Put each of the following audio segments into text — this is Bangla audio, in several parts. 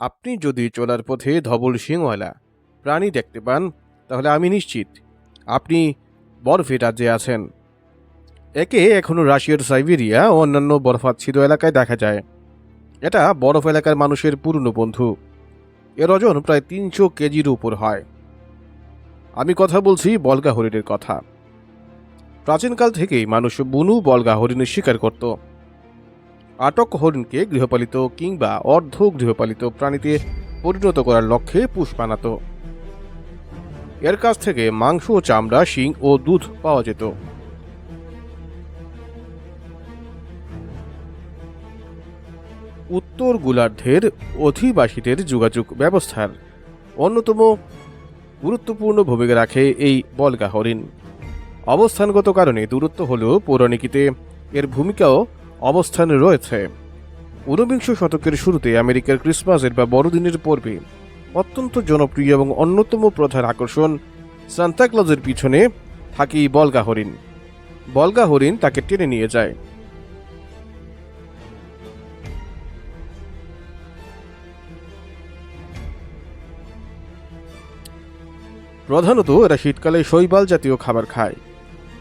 আপনি যদি চলার পথে ধবল সিংওয়ালা, প্রাণী দেখতে পান, তাহলে আমি নিশ্চিত আপনি বরফে রাজ্যে আছেন। একে এখনও রাশিয়ার সাইবেরিয়া ও অন্যান্য বরফাচ্ছিত এলাকায় দেখা যায়। এটা বরফ এলাকার মানুষের পুরনো বন্ধু। এর ওজন প্রায় তিনশো কেজির উপর হয়। আমি কথা বলছি বলগা হরিণের কথা। প্রাচীনকাল থেকেই মানুষ বুনু বলগা হরিণের শিকার করত। আটক হরিণকে গৃহপালিত কিংবা অর্ধ গৃহপালিত প্রাণীতে পরিণত করার লক্ষ্যে পুষ বানাত এর কাছ থেকে মাংস, চামড়া, শিং ও দুধ পাওয়া যেত। উত্তর গোলার্ধের অধিবাসীদের যোগাযোগ ব্যবস্থার অন্যতম গুরুত্বপূর্ণ ভূমিকা রাখে এই বলগা হরিণ। অবস্থানগত কারণে দূরত্ব হলেও পৌরাণিকিতে এর ভূমিকাও অবস্থান রয়েছে। ঊনবিংশ শতকের শুরুতে আমেরিকার ক্রিসমাসের বা বড়দিনের পর্বে অত্যন্ত জনপ্রিয় এবং অন্যতম প্রধান আকর্ষণ সান্তাক্লজের পিছনে থাকে বলগা হরিণ। বলগা হরিণ তাকে টেনে নিয়ে যায়। প্রধানত এরা শীতকালে শৈবাল জাতীয় খাবার খায়।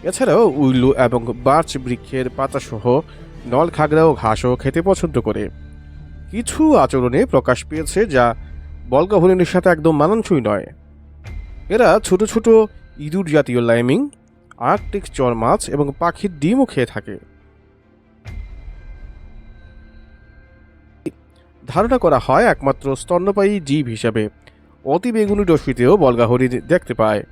এছাড়াও উইলু এবং বার্চ বৃক্ষের পাতাসহ নল খাগড়া ও ঘাসও খেতে পছন্দ করে। কিছু আচরণে প্রকাশ পেয়েছে যা বলগা হরিণের সাথে একদম মানানসই নয়। এরা ছোট ছোট ইঁদুর জাতীয় লাইমিং, আর্কটিক চর মাছ এবং পাখির ডিমও খেয়ে থাকে। ধারণা করা হয় একমাত্র স্তন্যপায়ী জীব হিসাবে। অতি বেগুনি রশ্মিতেও বলগা হরিণ দেখতে পায়।